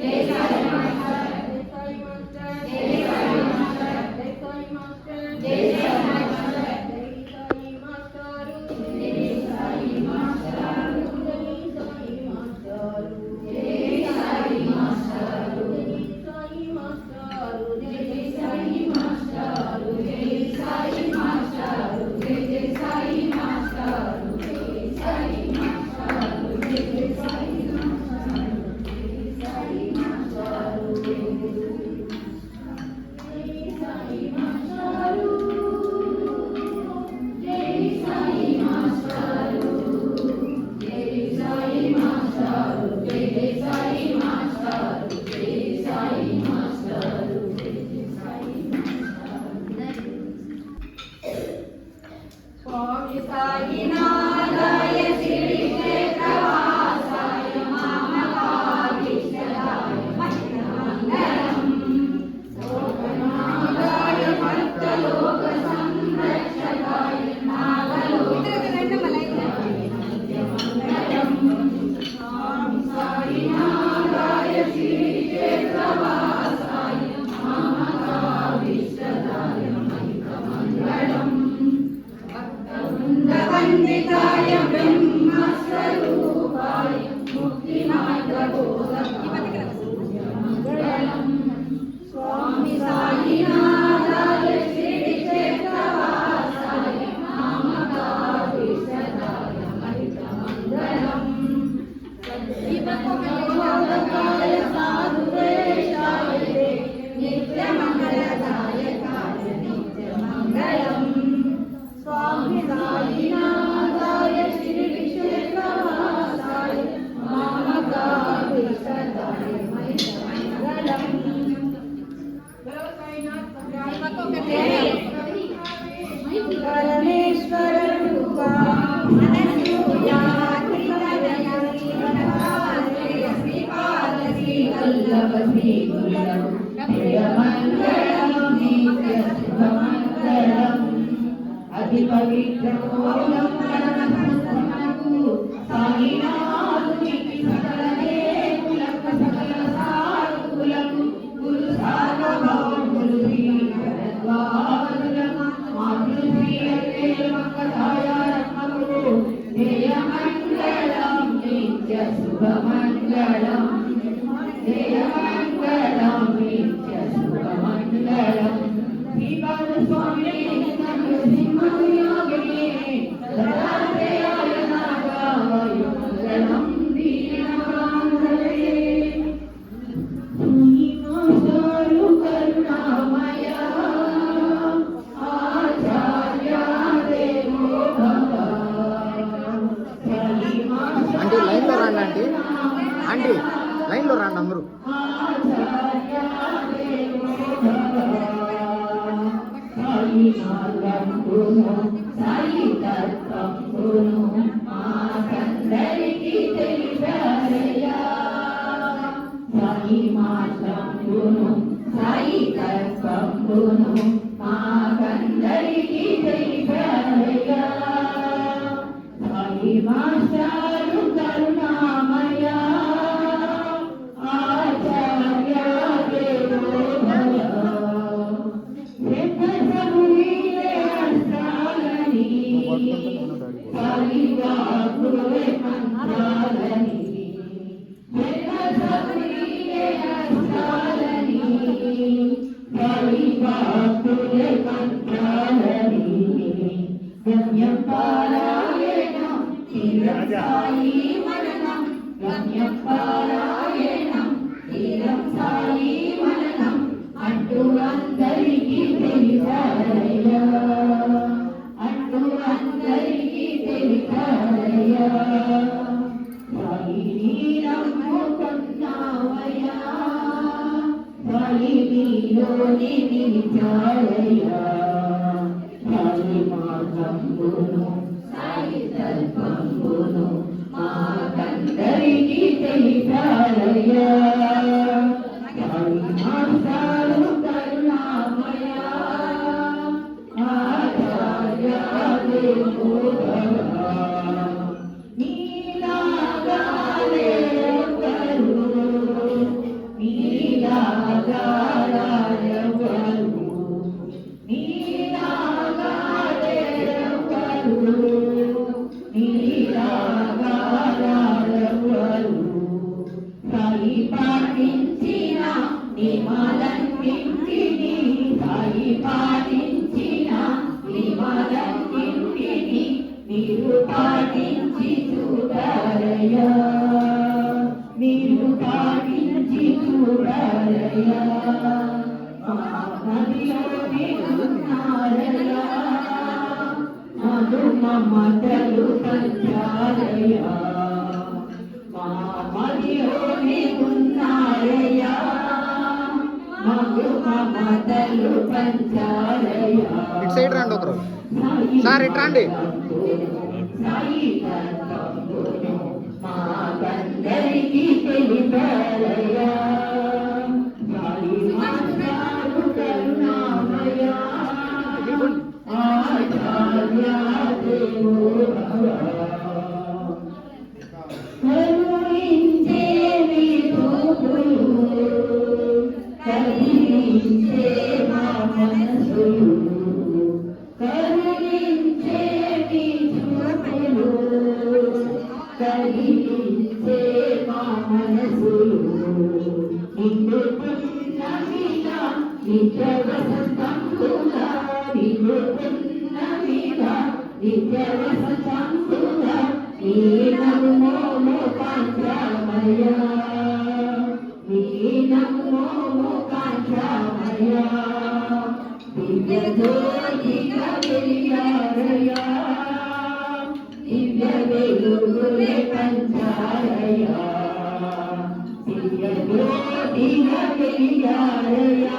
Eis అతి పవిత్రమూలం సాయినాథునికి సకల దేవులకు సకల సాధువులకు గురు సార్వభౌములు శ్రీ జయమంగళం నిత్య శుభమంగళం జయమంగళం నిత్య శుభమంగళం శ్రీపాద స్వామి లైన్లో రండి ఆంటీ ఆంటీ లైన్లో రండి అందరూ. మాస్టారు. గమ్యపారాయణం తీరం సాయి మననం అంటూ అందరికీ తెలిసారయ్యా. అంటూ అందరికీ తెలిసారయ్యా. సాయి నీరమ్ముకున్నావయ్యా సాయి నీలోని నిలిచారయ్యా. Thank you. మీరు పాటించి చూడాలయ్యా మీరు పాటించి చూడాలయ్యా మమతలు పంచాలయ్యా మా మదిలోనే ఉన్నారయ్యా ఇటు సైడ్ రండి ఒకరు సార్ ఇటు రండి. మాకందరికీ తెలిపారయ్యా. సాయి కరుణించే మా మనసులు నిండుకున్నవిగా నిత్య వసంతంగా నిత్య నీ నమో నీ దివ్య జ్యోతిగా జ్యోతిగా వెలిగారయ్యా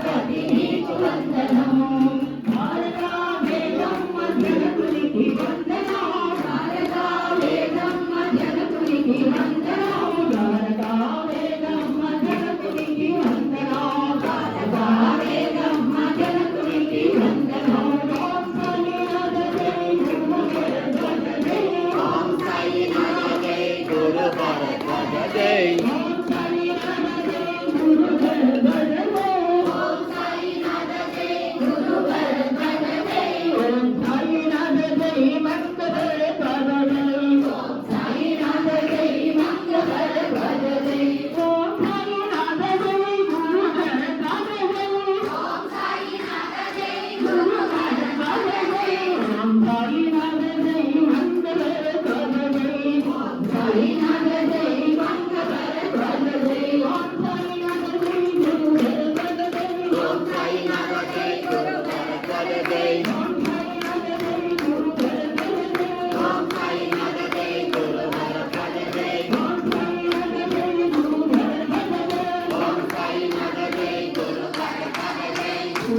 Acabei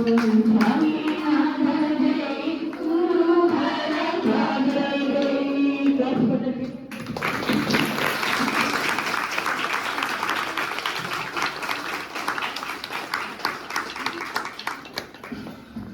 Thank you.